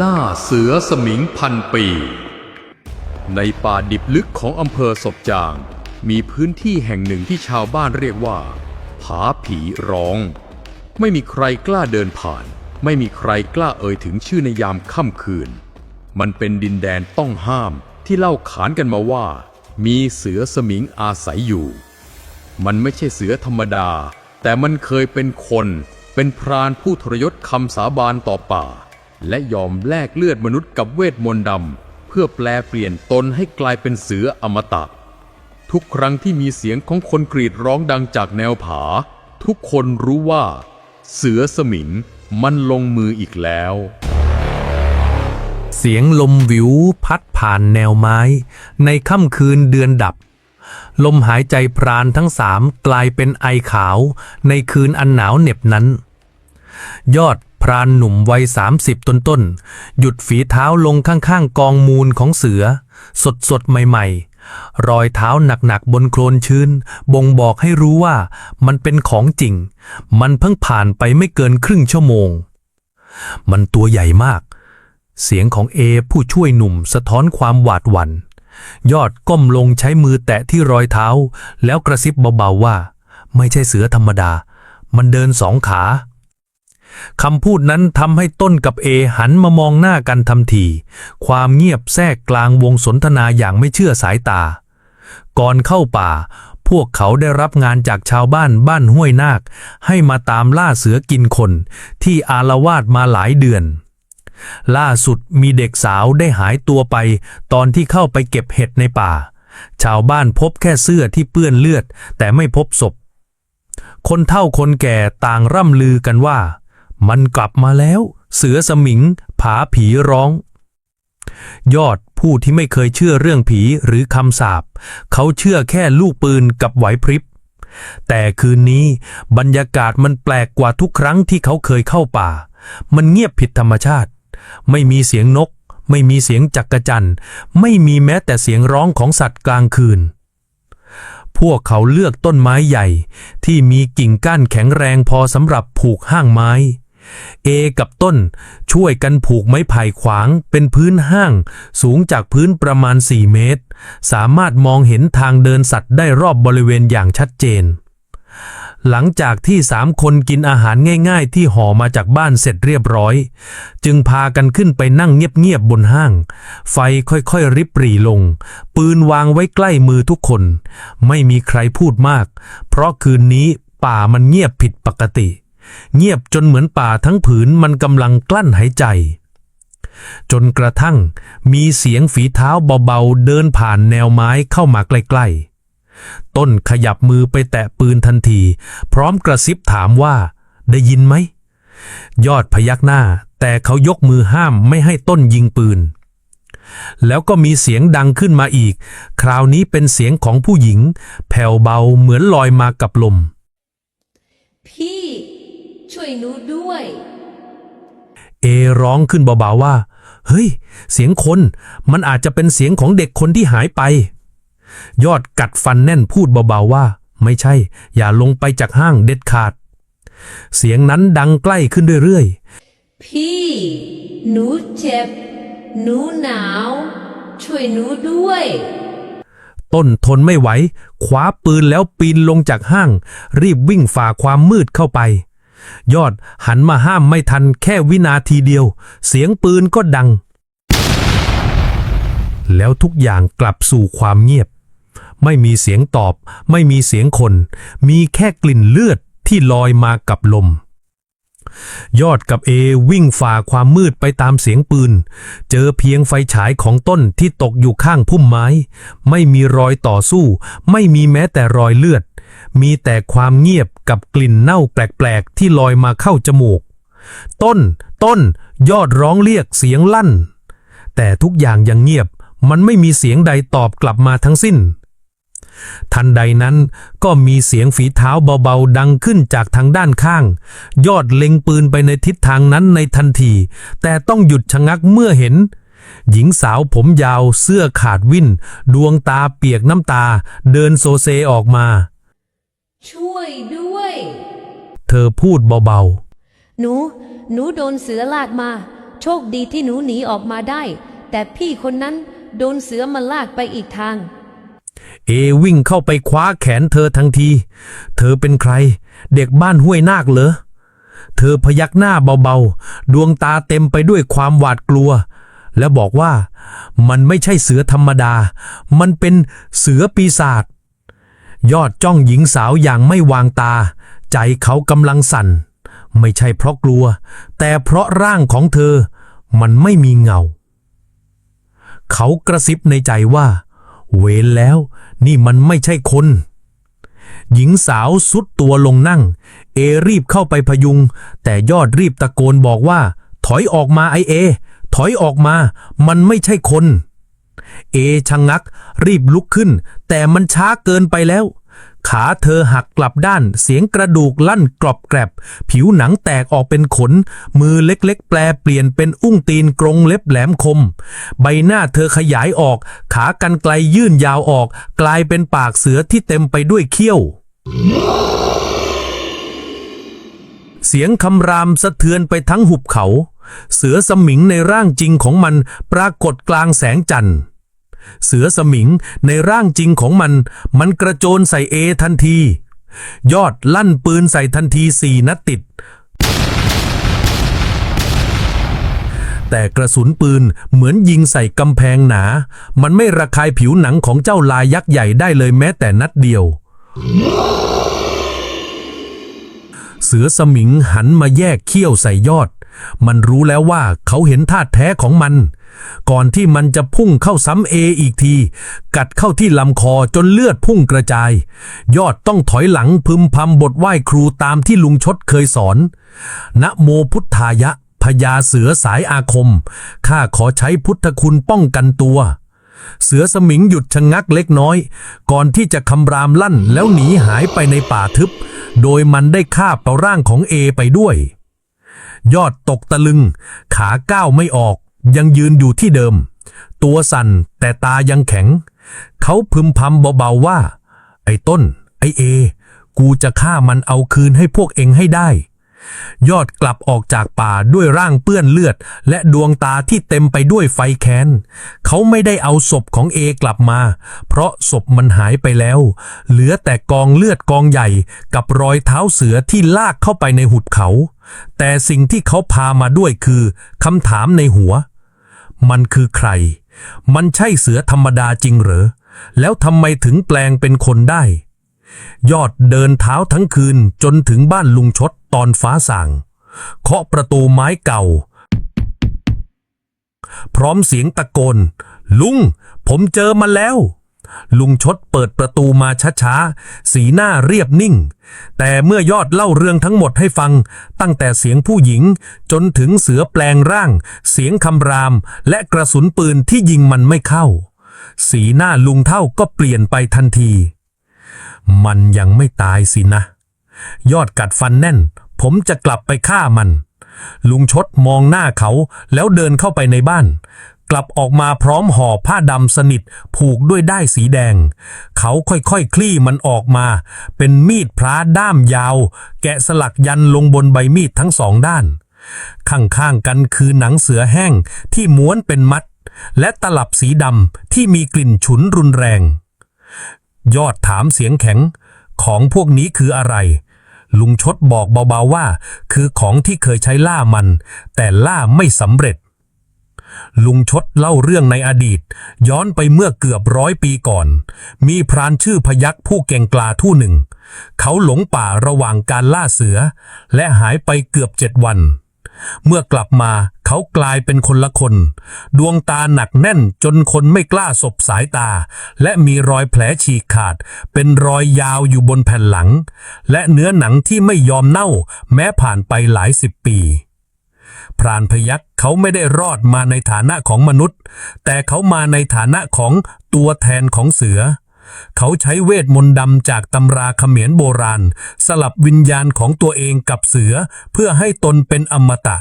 ล่าเสือสมิงพันปี ในป่าดิบลึกของอำเภอศพจาง มีพื้นที่แห่งหนึ่งที่ชาวบ้านเรียกว่า ผาผีร้อง ไม่มีใครกล้าเดินผ่าน ไม่มีใครกล้าเอ่ยถึงชื่อในยามค่ำคืน มันเป็นดินแดนต้องห้ามที่เล่าขานกันมาว่า มีเสือสมิงอาศัยอยู่ มันไม่ใช่เสือธรรมดา แต่มันเคยเป็นคน เป็นพรานผู้ทรยศคำสาบานต่อป่า และยอมแลกเลือดมนุษย์กับเวทมนต์ดำเพื่อแปลเปลี่ยนตนให้กลายเป็นเสืออมตะ ทุกครั้งที่มีเสียงของคนกรีดร้องดังจากแนวผา ทุกคนรู้ว่า เสือสมิงมันลงมืออีกแล้ว เสียงลมวิวพัดผ่านแนวไม้ ในค่ำคืนเดือนดับ ลมหายใจพรานทั้งสามกลายเป็นไอขาวในคืนอันหนาวเหน็บนั้น ยอด พรานหนุ่มวัยสามสิบต้นๆ หยุดฝีเท้าลงข้างๆ กองมูลของเสือ สดสดๆใหม่ๆ รอยเท้าหนักๆ บนโคลนชื้น บ่งบอกให้รู้ว่ามันเป็นของจริง มันเพิ่งผ่านไปไม่เกินครึ่งชั่วโมง มันตัวใหญ่มาก เสียงของเอผู้ช่วยหนุ่มสะท้อนความหวาดหวัน่น ยอดก้มลงใช้มือแตะที่รอยเท้า แล้วกระซิบเบาๆว่า ไม่ใช่เสือธรรมดา มันเดินสองขา คำพูดนั้นทำให้ต้นกับเอหันมามองหน้ากันทันที ความเงียบแทรกกลางวงสนทนาอย่างไม่เชื่อสายตา ก่อนเข้าป่า พวกเขาได้รับงานจากชาวบ้านบ้านห้วยนาค ให้มาตามล่าเสือกินคน ที่อารวาสมาหลายเดือน ล่าสุดมีเด็กสาวได้หายตัวไป ตอนที่เข้าไปเก็บเห็ดในป่า ชาวบ้านพบแค่เสื้อที่เปื้อนเลือด แต่ไม่พบศพ คนเฒ่าคนแก่ต่างร่ำลือกันว่า มันกลับมาแล้ว เสือสมิง ผาผีร้อง ยอดผู้ที่ไม่เคยเชื่อเรื่องผีหรือคำสาปเขาเชื่อแค่ลูกปืนกับไหวพริบ แต่คืนนี้บรรยากาศมันแปลกกว่าทุกครั้งที่เขาเคยเข้าป่า มันเงียบผิดธรรมชาติ ไม่มีเสียงนก ไม่มีเสียงจักกะจันไม่มีแม้แต่เสียงร้องของสัตว์กลางคืนพวกเขาเลือกต้นไม้ใหญ่ที่มีกิ่งก้านแข็งแรงพอสำหรับผูกห้างไม้ เอกับต้นช่วยกันผูกไม้ไผ่ขวางเป็นพื้นห้าง สูงจากพื้นประมาณ 4 เมตร สามารถมองเห็นทางเดินสัตว์ได้รอบบริเวณอย่างชัดเจน หลังจากที่สามคนกินอาหารง่าย ๆ ที่ห่อมาจากบ้านเสร็จเรียบร้อย จึงพากันขึ้นไปนั่งเงียบ ๆ บนห้าง ไฟค่อย ๆ ริบหรี่ลง ปืนวางไว้ใกล้มือทุกคน ไม่มีใครพูดมาก เพราะคืนนี้ป่ามันเงียบผิดปกติ เงียบจนเหมือนป่าทั้งผืนมันกำลังกลั้นหายใจ จนกระทั่งมีเสียงฝีเท้าเบาๆ เดินผ่านแนวไม้เข้ามาใกล้ๆ ต้นขยับมือไปแตะปืนทันที พร้อมกระซิบถามว่า ได้ยินไหม ยอดพยักหน้า แต่เขายกมือห้ามไม่ให้ต้นยิงปืนแล้วก็มีเสียงดังขึ้นมาอีก คราวนี้เป็นเสียงของผู้หญิง แผ่วเบาเหมือนลอยมากับลม พี่ ช่วยหนูด้วย เอร้องขึ้นเบาๆว่า เฮ้ย เสียงคนมันอาจจะเป็นเสียงของเด็กคนที่หายไป ยอดกัดฟันแน่นพูดเบาๆว่า ไม่ใช่ อย่าลงไปจากห้างเด็ดขาด เสียงนั้นดังใกล้ขึ้นเรื่อยพี่ หนูเจ็บ หนูหนาว ช่วยหนูด้วยๆต้นทนไม่ไหวคว้าปืนแล้วปีนลงจากห้าง รีบวิ่งฝ่าความมืดเข้าไป ยอดหันมาห้ามไม่ทันแค่วินาทีเดียว เสียงปืนก็ดัง แล้วทุกอย่างกลับสู่ความเงียบ ไม่มีเสียงตอบ ไม่มีเสียงคน มีแค่กลิ่นเลือดที่ลอยมากับลม ยอดกับเอวิ่งฝ่าความมืดไปตามเสียงปืน เจอเพียงไฟฉายของต้นที่ตกอยู่ข้างพุ่มไม้ ไม่มีรอยต่อสู้ ไม่มีแม้แต่รอยเลือด มีแต่ความเงียบ กับกลิ่นเน่าแปลกๆ ที่ลอยมาเข้าจมูก ต้น ต้น ยอดร้องเรียกเสียงลั่น แต่ทุกอย่างยังเงียบ มันไม่มีเสียงใดตอบกลับมาทั้งสิ้น ทันใดนั้นก็มีเสียงฝีเท้าเบาๆ ดังขึ้นจากทางด้านข้าง ยอดเล็งปืนไปในทิศทางนั้นในทันที แต่ต้องหยุดชะงักเมื่อเห็นหญิงสาวผมยาวเสื้อขาดวิ่น ดวงตาเปียกน้ำตา เดินโซเซออกมา ช่วยด้วย เธอพูดเบาหนู หนูโดนเสือลากมา โชคดีที่หนูหนีออกมาได้ แต่พี่คนนั้นโดนเสือมาลากไปอีกทาง เอวิ่งเข้าไปคว้าแขนเธอทันที เธอเป็นใคร เด็กบ้านห้วยนาคเหรอ เธอพยักหน้าเบาๆ ดวงตาเต็มไปด้วยความหวาดกลัว และบอกว่ามันไม่ใช่เสือธรรมดา มันเป็นเสือปีศาจยอดจ้องหญิงสาวอย่างไม่วางตา ใจเขากำลังสั่น ไม่ใช่เพราะกลัว แต่เพราะร่างของเธอ มันไม่มีเงา เขากระซิบในใจว่า เวรแล้ว นี่มันไม่ใช่คน หญิงสาวสุดตัวลงนั่ง เอรีบเข้าไปพยุง แต่ยอดรีบตะโกนบอกว่า ถอยออกมาไอเอ ถอยออกมา มันไม่ใช่คนเอชะงงัก รีบลุกขึ้น แต่มันช้าเกินไปแล้ว ขาเธอหักกลับด้าน เสียงกระดูกลั่นกรอบแกรบ ผิวหนังแตกออกเป็นขน มือเล็กๆ แปลเปลี่ยนเป็นอุ้งตีนกรงเล็บแหลมคม ใบหน้าเธอขยายออก ขากันไกลยื่นยาวออก กลายเป็นปากเสือที่เต็มไปด้วยเขี้ยว เสียงคำรามสะเทือนไปทั้งหุบเขา เสือสมิงในร่างจริงของมันปรากฏกลางแสงจันทร์ เสือสมิงในร่างจริงของมัน มันกระโจนใส่เอทันที ยอดลั่นปืนใส่ทันทีสี่นัดติด แต่กระสุนปืนเหมือนยิงใส่กำแพงหนา มันไม่ระคายผิวหนังของเจ้าลายยักษ์ใหญ่ได้เลยแม้แต่นัดเดียว เสือสมิงหันมาแยกเขี้ยวใส่ยอด มันรู้แล้วว่าเขาเห็นท่าแท้ของมัน ก่อนที่มันจะพุ่งเข้าซ้ำเออีกที กัดเข้าที่ลำคอจนเลือดพุ่งกระจาย ยอดต้องถอยหลังพึมพำบทไหว้ครูตามที่ลุงชดเคยสอน นะโมพุทธายะพญาเสือสายอาคม ข้าขอใช้พุทธคุณป้องกันตัว เสือสมิงหยุดชะงักเล็กน้อย ก่อนที่จะคำรามลั่นแล้วหนีหายไปในป่าทึบ โดยมันได้คาบเอาร่างของเอไปด้วย ยอดตกตะลึง ขาก้าวไม่ออก ยังยืนอยู่ที่เดิม ตัวสั่นแต่ตายังแข็ง เขาพึมพำเบาๆว่า ไอ้ต้น ไอ้เอ กูจะฆ่ามันเอาคืนให้พวกเองให้ได้ ยอดกลับออกจากป่าด้วยร่างเปื้อนเลือด และดวงตาที่เต็มไปด้วยไฟแค้น เขาไม่ได้เอาศพของเอกลับมา เพราะศพมันหายไปแล้ว เหลือแต่กองเลือดกองใหญ่กับรอยเท้าเสือที่ลากเข้าไปในหุดเขาแต่สิ่งที่เขาพามาด้วยคือคำถามในหัว มันคือใคร มันใช่เสือธรรมดาจริงเหรอ แล้วทำไมถึงแปลงเป็นคนได้ ยอดเดินเท้าทั้งคืนจนถึงบ้านลุงชดตอนฟ้าส่างเคาะประตูไม้เก่า พร้อมเสียงตะโกน ลุง ผมเจอมันแล้ว ลุงชดเปิดประตูมาช้าๆ สีหน้าเรียบนิ่ง แต่เมื่อยอดเล่าเรื่องทั้งหมดให้ฟัง ตั้งแต่เสียงผู้หญิง จนถึงเสือแปลงร่าง เสียงคำราม และกระสุนปืนที่ยิงมันไม่เข้า สีหน้าลุงเท่าก็เปลี่ยนไปทันที มันยังไม่ตายสินะ ยอดกัดฟันแน่น ผมจะกลับไปฆ่ามันลุงชดมองหน้าเขาแล้วเดินเข้าไปในบ้าน กลับออกมาพร้อมห่อผ้าดำสนิทผูกด้วยด้ายสีแดง เขาค่อยๆคคลี่มันออกมา เป็นมีดพระด้ามยาว แกะสลักยันลงบนใบมีดทั้งสองด้าน ข้างๆกันคือหนังเสือแห้งที่ม้วนเป็นมัด และตลับสีดำที่มีกลิ่นฉุนรุนแรง ยอดถามเสียงแข็ง ของพวกนี้คืออะไรลุงชดบอกเบาๆว่า คือของที่เคยใช้ล่ามัน แต่ล่าไม่สำเร็จ ลุงชดเล่าเรื่องในอดีต ย้อนไปเมื่อเกือบร้อยปีก่อน มีพรานชื่อพยักผู้เก่งกลาทู่หนึ่ง เขาหลงป่าระหว่างการล่าเสือ และหายไปเกือบเจ็ดวัน เมื่อกลับมาเขากลายเป็นคนละคน ดวงตาหนักแน่นจนคนไม่กล้าสบสายตา และมีรอยแผลฉีกขาด เป็นรอยยาวอยู่บนแผ่นหลัง และเนื้อหนังที่ไม่ยอมเน่า แม้ผ่านไปหลายสิบปี พรานพยักเขาไม่ได้รอดมาในฐานะของมนุษย์ แต่เขามาในฐานะของตัวแทนของเสือ เขาใช้เวทมนต์ดำจากตำราเขมรโบราณ สลับวิญญาณของตัวเองกับเสือ เพื่อให้ตนเป็นอมตะ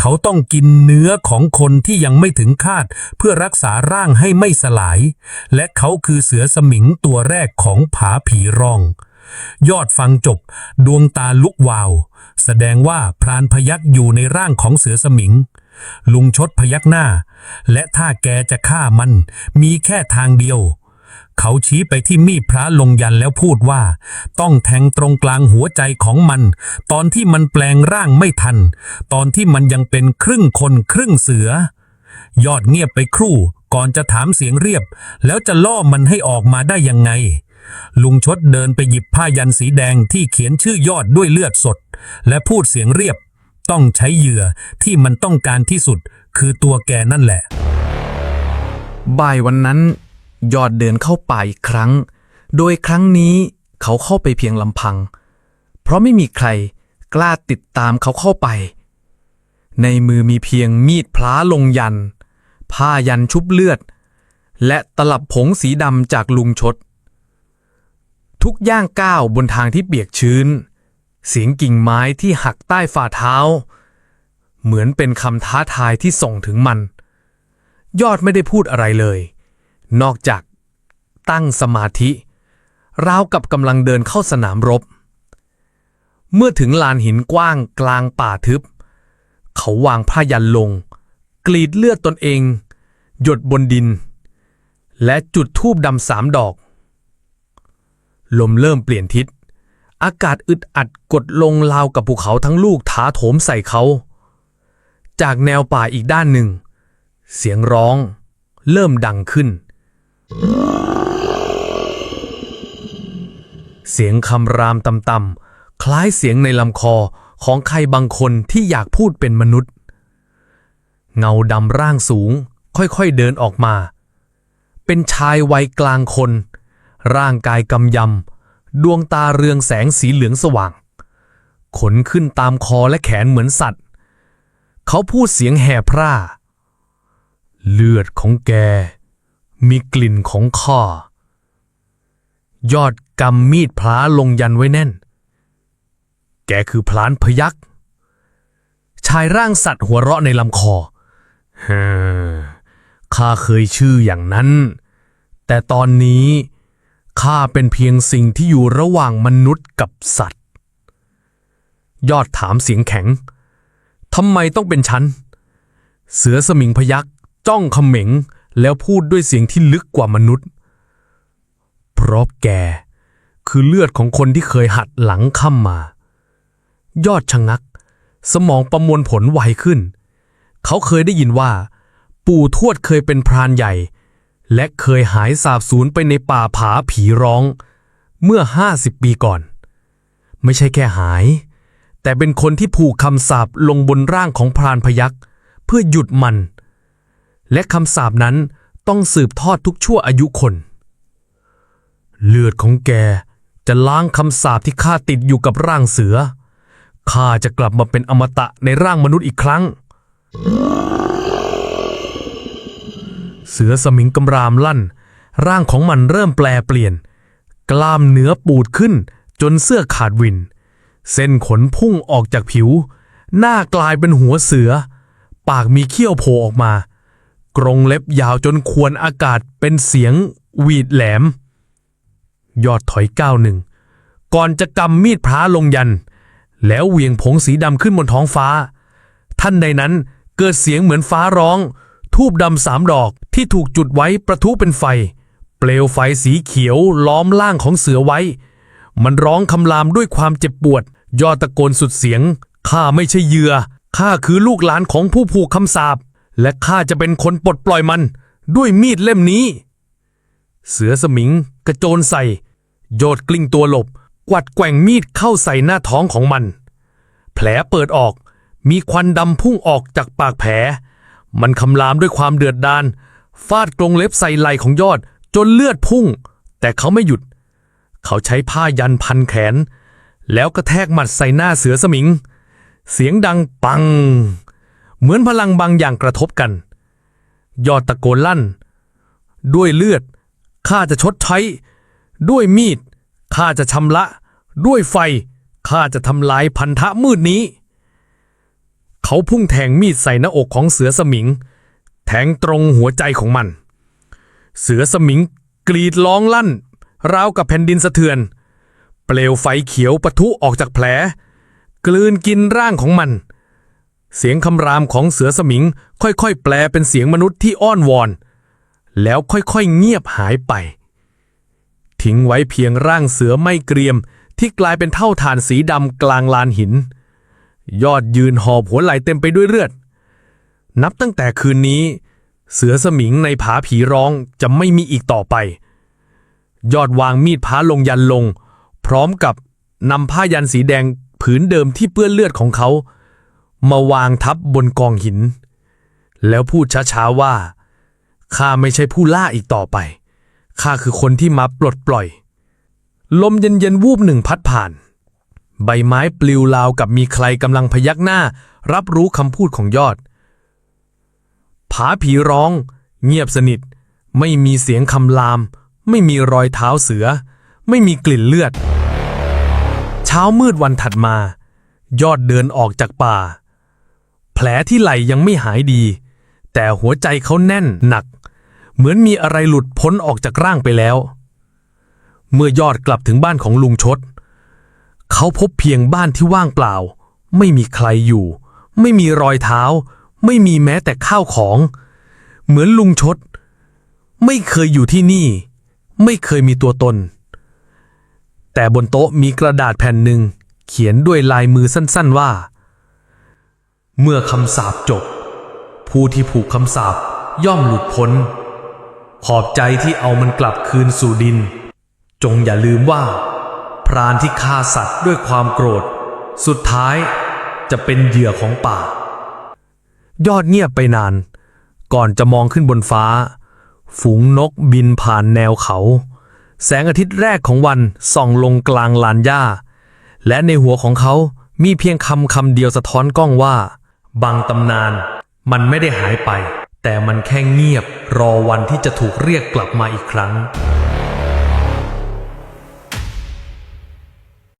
เขาต้องกินเนื้อของคนที่ยังไม่ถึงคาด เพื่อรักษาร่างให้ไม่สลาย และเขาคือเสือสมิงตัวแรกของผาผีรอง ยอดฟังจบ ดวงตาลุกวาว แสดงว่าพรานพยักอยู่ในร่างของเสือสมิง ลุงชดพยักหน้า และถ้าแกจะฆ่ามัน มีแค่ทางเดียว เขาชี้ไปที่มีดพระลงยันแล้วพูดว่า ต้องแทงตรงกลางหัวใจของมัน ตอนที่มันแปลงร่างไม่ทัน ตอนที่มันยังเป็นครึ่งคนครึ่งเสือ ยอดเงียบไปครู่ก่อนจะถามเสียงเรียบ แล้วจะล่อมันให้ออกมาได้ยังไง ลุงชดเดินไปหยิบผ้ายันสีแดงที่เขียนชื่อยอดด้วยเลือดสด และพูดเสียงเรียบ ต้องใช้เหยื่อที่มันต้องการที่สุด คือตัวแกนั่นแหละ บ่ายวันนั้น ยอดเดินเข้าป่าอีกครั้ง โดยครั้งนี้เขาเข้าไปเพียงลำพัง เพราะไม่มีใครกล้าติดตามเขาเข้าไป ในมือมีเพียงมีดพล้าลงยัน ผ้ายันชุบเลือด และตลับผงสีดำจากลุงชด ทุกย่างก้าวบนทางที่เปียกชื้น เสียงกิ่งไม้ที่หักใต้ฝ่าเท้า เหมือนเป็นคำท้าทายที่ส่งถึงมัน ยอดไม่ได้พูดอะไรเลย นอกจากตั้งสมาธิ ราวกับกำลังเดินเข้าสนามรบ เมื่อถึงลานหินกว้างกลางป่าทึบ เขาวางผ้ายันลง กรีดเลือดตนเอง หยดบนดิน และจุดธูปดำสามดอก ลมเริ่มเปลี่ยนทิศ อากาศอึดอัดกดลงราวกับภูเขาทั้งลูกถาโถมใส่เขา จากแนวป่าอีกด้านหนึ่ง เสียงร้อง เริ่มดังขึ้น เสียงคำรามต่ำๆคล้ายเสียงในลำคอของใครบางคนที่อยากพูดเป็นมนุษย์ เงาดำร่างสูง ค่อยๆเดินออกมา เป็นชายวัยกลางคน ร่างกายกำยำ ดวงตาเรืองแสงสีเหลืองสว่าง ขนขึ้นตามคอและแขนเหมือนสัตว์ เขาพูดเสียงแห่พร่า เลือดของแก มีกลิ่นของข้ายอดกำมีดพล้าลงยันไว้แน่น แกคือพลานพยักษ์ชายร่างสัตว์หัวเราะในลำคอเฮ้อข้าเคยชื่ออย่างนั้น แต่ตอนนี้ ข้าเป็นเพียงสิ่งที่อยู่ระหว่างมนุษย์กับสัตว์ ยอดถามเสียงแข็ง ทำไมต้องเป็นฉัน เสือสมิงพยักจ้องเขม็งแล้วพูดด้วยเสียงที่ลึกกว่ามนุษย์ เพราะแกคือเลือดของคนที่เคยหัดหลังค่ำมา ยอดชะงัก สมองประมวลผลไวขึ้น เขาเคยได้ยินว่า ปู่ทวดเคยเป็นพรานใหญ่ และเคยหายสาบสูญไปในป่าผาผีร้อง เมื่อห้าสิบปีก่อน ไม่ใช่แค่หาย แต่เป็นคนที่ผูกคำสาปลงบนร่างของพรานพยักเพื่อหยุดมัน และคำสาปนั้นต้องสืบทอดทุกชั่วอายุคน เลือดของแกจะล้างคำสาปที่ข้าติดอยู่กับร่างเสือข้าจะกลับมาเป็นอมตะในร่างมนุษย์อีกครั้ง เสือสมิงกำรามลั่น ร่างของมันเริ่มแปลเปลี่ยน กล้ามเนื้อปูดขึ้นจนเสื้อขาดวิน เส้นขนพุ่งออกจากผิว หน้ากลายเป็นหัวเสือ ปากมีเขี้ยวโผล่ออกมา กรงเล็บยาวจนควรอากาศเป็นเสียงหวีดแหลม ยอดถอยก้าวหนึ่ง ก่อนจะกำมีดพระลงยัน แล้วเหวี่ยงผงสีดำขึ้นบนท้องฟ้า ท่านใดนั้นเกิดเสียงเหมือนฟ้าร้อง ทูบดำสามดอกที่ถูกจุดไว้ประทุเป็นไฟ เปลวไฟสีเขียวล้อมล่างของเสือไว้ มันร้องคำรามด้วยความเจ็บปวด ยอตะโกนสุดเสียงข้าไม่ใช่เหยื่อข้าคือลูกหลานของผู้ผูกคำสาปและข้าจะเป็นคนปลดปล่อยมัน ด้วยมีดเล่มนี้ เสือสมิงกระโจนใส่ โยดกลิ้งตัวหลบ กวัดแกว่งมีดเข้าใส่หน้าท้องของมัน แผลเปิดออกมีควันดำพุ่งออกจากปากแผล มันคำรามด้วยความเดือดดาลฟาดกรงเล็บใส่ไหล่ของยอดจนเลือดพุ่ง แต่เขาไม่หยุด เขาใช้ผ้ายันพันแขน แล้วกระแทกหมัดใส่หน้าเสือสมิง เสียงดังปัง เหมือนพลังบางอย่างกระทบกัน ยอดตะโกนลั่น ด้วยเลือดข้าจะชดใช้ ด้วยมีดข้าจะชำระ ด้วยไฟข้าจะทำลายพันธะมืดนี้ เขาพุ่งแทงมีดใส่หน้าอกของเสือสมิง แทงตรงหัวใจของมัน เสือสมิงกรีดร้องลั่น ราวกับแผ่นดินสะเทือน เปลวไฟเขียวปะทุออกจากแผล กลืนกินร่างของมัน เสียงคำรามของเสือสมิงค่อยๆ แปลเป็นเสียงมนุษย์ที่อ้อนวอน แล้วค่อยๆ เงียบหายไป ทิ้งไว้เพียงร่างเสือไม่เกรียมที่กลายเป็นเท่าฐานสีดำกลางลานหิน ยอดยืนหอบหัวไหลเต็มไปด้วยเลือด นับตั้งแต่คืนนี้ เสือสมิงในผาผีร้องจะไม่มีอีกต่อไป ยอดวางมีดพ้าลงยันลง พร้อมกับนำผ้ายันสีแดงผืนเดิมที่เปื้อนเลือดของเขา มาวางทับบนกองหิน แล้วพูดช้าๆว่าข้าไม่ใช่ผู้ล่าอีกต่อไปข้าคือคนที่มาปลดปล่อย ลมเย็นๆวูบหนึ่งพัดผ่าน ใบไม้ปลิวราวกับมีใครกำลังพยักหน้า รับรู้คำพูดของยอด ผาผีร้อง เงียบสนิท ไม่มีเสียงคำราม ไม่มีรอยเท้าเสือ ไม่มีกลิ่นเลือด เช้ามืดวันถัดมา ยอดเดินออกจากป่า แผลที่ไหล่ยังไม่หายดี แต่หัวใจเขาแน่นหนัก เหมือนมีอะไรหลุดพ้นออกจากร่างไปแล้ว เมื่อยอดกลับถึงบ้านของลุงชด เขาพบเพียงบ้านที่ว่างเปล่า ไม่มีใครอยู่ ไม่มีรอยเท้า ไม่มีแม้แต่ข้าวของ เหมือนลุงชด ไม่เคยอยู่ที่นี่ ไม่เคยมีตัวตน แต่บนโต๊ะมีกระดาษแผ่นหนึ่ง เขียนด้วยลายมือสั้นๆว่า เมื่อคำสาปจบ ผู้ที่ผูกคำสาปย่อมหลุดพ้น ขอบใจที่เอามันกลับคืนสู่ดิน จงอย่าลืมว่า รานที่ฆ่าสัตว์ด้วยความโกรธ สุดท้ายจะเป็นเหยื่อของป่า ยอดเงียบไปนาน ก่อนจะมองขึ้นบนฟ้า ฝูงนกบินผ่านแนวเขา แสงอาทิตย์แรกของวันส่องลงกลางลานหญ้า และในหัวของเขามีเพียงคำคำเดียวสะท้อนกล้องว่า บางตำนานมันไม่ได้หายไป แต่มันแค่เงียบรอวันที่จะถูกเรียกกลับมาอีกครั้ง